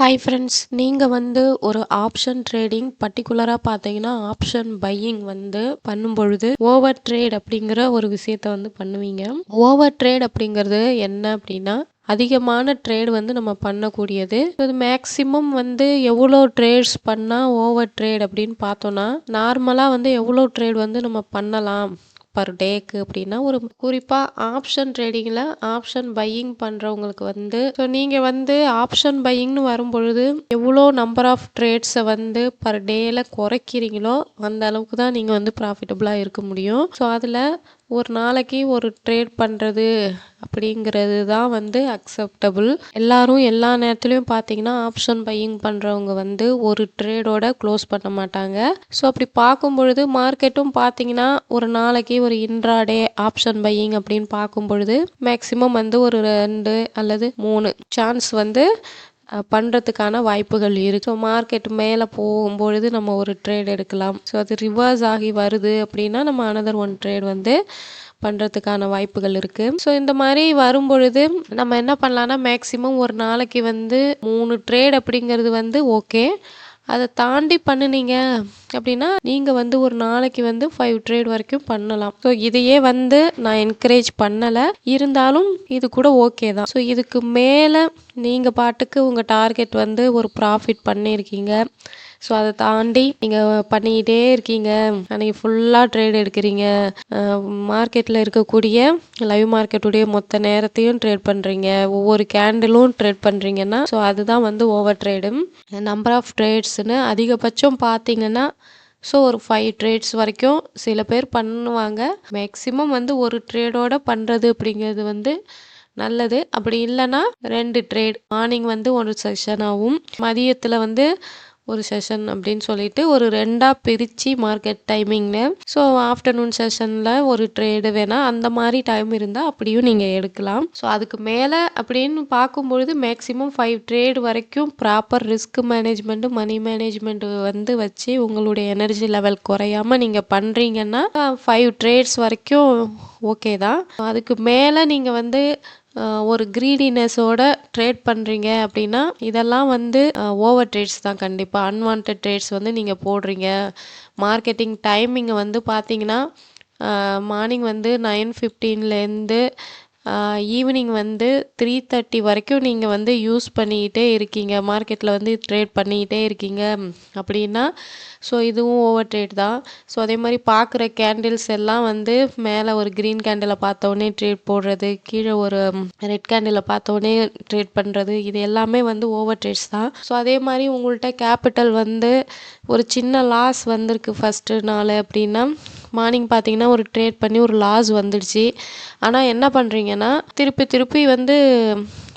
Hi friends நீங்கள் வந்து ஒரு ஆப்ஷன் ட்ரேடிங் பர்டிகுலராக பார்த்தீங்கன்னா ஆப்ஷன் பையிங் வந்து பண்ணும் பொழுது ஓவர் ட்ரேட் அப்படிங்கிற ஒரு விஷயத்த வந்து பண்ணுவீங்க. ஓவர் ட்ரேட் அப்படிங்கிறது என்ன அப்படின்னா அதிகமான ட்ரேட் வந்து நம்ம பண்ணக்கூடியது. இது மேக்ஸிமம் வந்து எவ்வளோ ட்ரேட்ஸ் பண்ணால் ஓவர் ட்ரேட் அப்படின்னு பார்த்தோன்னா நார்மலாக வந்து எவ்வளோ ட்ரேட் வந்து நம்ம பண்ணலாம். பர் டேக்கு அப்படின்னா ஒரு குறிப்பாக ஆப்ஷன் ட்ரேடிங்கில் ஆப்ஷன் பையிங் பண்ணுறவங்களுக்கு வந்து ஸோ நீங்கள் வந்து ஆப்ஷன் பையிங்னு வரும்பொழுது எவ்வளோ நம்பர் ஆஃப் ட்ரேட்ஸை வந்து பர் டேயில் குறைக்கிறீங்களோ அந்த அளவுக்கு தான் நீங்கள் வந்து ப்ராஃபிட்டபுளாக இருக்க முடியும். ஸோ அதில் ஒரு நாளைக்கு ஒரு ட்ரேட் பண்ணுறது அப்படிங்கிறது தான் வந்து அக்செப்டபுள் எல்லாரும் எல்லா நேரத்துலையும் பார்த்தீங்கன்னா ஆப்ஷன் பையிங் பண்ணுறவங்க வந்து ஒரு ட்ரேடோட க்ளோஸ் பண்ண மாட்டாங்க. ஸோ அப்படி பார்க்கும் பொழுது மார்க்கெட்டும் பார்த்தீங்கன்னா ஒரு நாளைக்கு ஒரு இன்ட்ராடே ஆப்ஷன் பையிங் அப்படின்னு பார்க்கும் பொழுது மேக்ஸிமம் வந்து ஒரு ரெண்டு அல்லது மூணு சான்ஸ் வந்து பண்ணுறதுக்கான வாய்ப்புகள் இருக்குது ஸோ மார்க்கெட் மேலே போகும்பொழுது நம்ம ஒரு ட்ரேட் எடுக்கலாம். ஸோ அது ரிவர்ஸ் ஆகி வருது அப்படின்னா நம்ம அனதர் ஒன் ட்ரேட் வந்து பண்ணுறதுக்கான வாய்ப்புகள் இருக்குது ஸோ இந்த மாதிரி வரும்பொழுது நம்ம என்ன பண்ணலான்னா மேக்ஸிமம் ஒரு நாளைக்கு வந்து மூணு ட்ரேட் அப்படிங்கிறது வந்து ஓகே அதை தாண்டி பண்ணுனீங்க அப்படின்னா நீங்கள் வந்து ஒரு நாளைக்கு வந்து ஃபைவ் ட்ரேட் வரைக்கும் பண்ணலாம். ஸோ இதையே வந்து நான் என்கரேஜ் பண்ணலை. இருந்தாலும் இது கூட ஓகே தான். ஸோ இதுக்கு மேலே நீங்கள் பாட்டுக்கு உங்கள் டார்கெட் வந்து ஒரு ப்ராஃபிட் பண்ணியிருக்கீங்க ஸோ அதை தாண்டி நீங்கள் பண்ணிக்கிட்டே இருக்கீங்க. அன்றைக்கி ஃபுல்லாக ட்ரேட் எடுக்கிறீங்க. மார்க்கெட்டில் இருக்கக்கூடிய லைவ் மார்க்கெட்டுடைய மொத்த நேரத்தையும் ட்ரேட் பண்ணுறீங்க ஒவ்வொரு கேண்டிலும் ட்ரேட் பண்ணுறீங்கன்னா ஸோ அதுதான் வந்து ஓவர் ட்ரேடு நம்பர் ஆஃப் ட்ரேட்ஸ்னு அதிகபட்சம் பார்த்தீங்கன்னா ஸோ ஒரு ஃபைவ் ட்ரேட்ஸ் வரைக்கும் சில பேர் பண்ணுவாங்க. மேக்ஸிமம் வந்து ஒரு ட்ரேடோட பண்ணுறது அப்படிங்கிறது வந்து நல்லது. அப்படி இல்லைன்னா ரெண்டு ட்ரேட் மார்னிங் வந்து ஒரு செக்ஷனாகவும் மதியத்தில் வந்து ஒரு செஷன் அப்படின்னு சொல்லிட்டு ஒரு ரெண்டாக பிரித்து மார்க்கெட் டைமிங்கில் ஸோ ஆஃப்டர்நூன் செஷனில் ஒரு ட்ரேடு வேணால் அந்த மாதிரி டைம் இருந்தால் அப்படியும் நீங்கள் எடுக்கலாம். ஸோ அதுக்கு மேலே அப்படின்னு பார்க்கும்பொழுது மேக்ஸிமம் ஃபைவ் ட்ரேடு வரைக்கும் proper risk management money management வந்து வச்சு உங்களுடைய எனர்ஜி லெவல் குறையாமல் நீங்கள் பண்ணுறீங்கன்னா ஃபைவ் ட்ரேட்ஸ் வரைக்கும் ஓகே தான். அதுக்கு மேலே நீங்கள் வந்து ஒரு க்ரீடினஸோட ட்ரேட் பண்ணுறீங்க அப்படின்னா இதெல்லாம் வந்து ஓவர் ட்ரேட்ஸ் தான் கண்டிப்பாக அன்வான்ட் ட்ரேட்ஸ் வந்து நீங்கள் போடுறீங்க. மார்க்கெட்டிங் டைமிங்கை வந்து பார்த்தீங்கன்னா மார்னிங் வந்து நைன் ஃபிஃப்டீன்லேருந்து ஈவினிங் வந்து த்ரீ தேர்ட்டி வரைக்கும் நீங்கள் வந்து யூஸ் பண்ணிக்கிட்டே இருக்கீங்க. மார்க்கெட்டில் வந்து ட்ரேட் பண்ணிக்கிட்டே இருக்கீங்க அப்படின்னா ஸோ இதுவும் ஓவர் ட்ரேட் தான். ஸோ அதே மாதிரி பார்க்குற கேண்டில்ஸ் எல்லாம் வந்து மேலே ஒரு க்ரீன் கேண்டிலை பார்த்தோன்னே ட்ரேட் போடுறது கீழே ஒரு ரெட் கேண்டிலை பார்த்தோன்னே ட்ரேட் பண்ணுறது இது எல்லாமே வந்து ஓவர் ட்ரேட்ஸ் தான். ஸோ அதே மாதிரி உங்கள்கிட்ட கேபிட்டல் வந்து ஒரு சின்ன லாஸ் வந்திருக்கு ஃபஸ்ட்டு நாள் அப்படின்னா மார்னிங் பார்த்தீங்கன்னா ஒரு ட்ரேட் பண்ணி ஒரு லாஸ் வந்துடுச்சு. ஆனால் என்ன பண்ணுறீங்கன்னா திருப்பி திருப்பி வந்து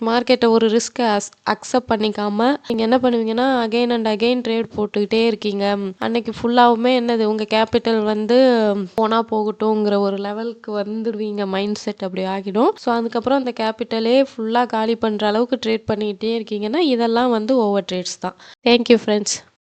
மார்க்கெட்டை ஒரு ரிஸ்க்கை அஸ் அக்செப்ட் பண்ணிக்காமல் நீங்கள் என்ன பண்ணுவீங்கன்னா அகெயின் அண்ட் அகெயின் ட்ரேட் போட்டுக்கிட்டே இருக்கீங்க. அன்னைக்கு ஃபுல்லாகவுமே என்னது உங்கள் கேபிட்டல் வந்து போனால் போகட்டும்ங்கிற ஒரு லெவலுக்கு வந்துடுவீங்க மைண்ட் செட் அப்படி ஆகிடும். ஸோ அதுக்கப்புறம் அந்த கேபிட்டலே ஃபுல்லாக காலி பண்ணுற அளவுக்கு ட்ரேட் பண்ணிக்கிட்டே இருக்கீங்கன்னா இதெல்லாம் வந்து ஓவர் ட்ரேட்ஸ் தான். Thank you friends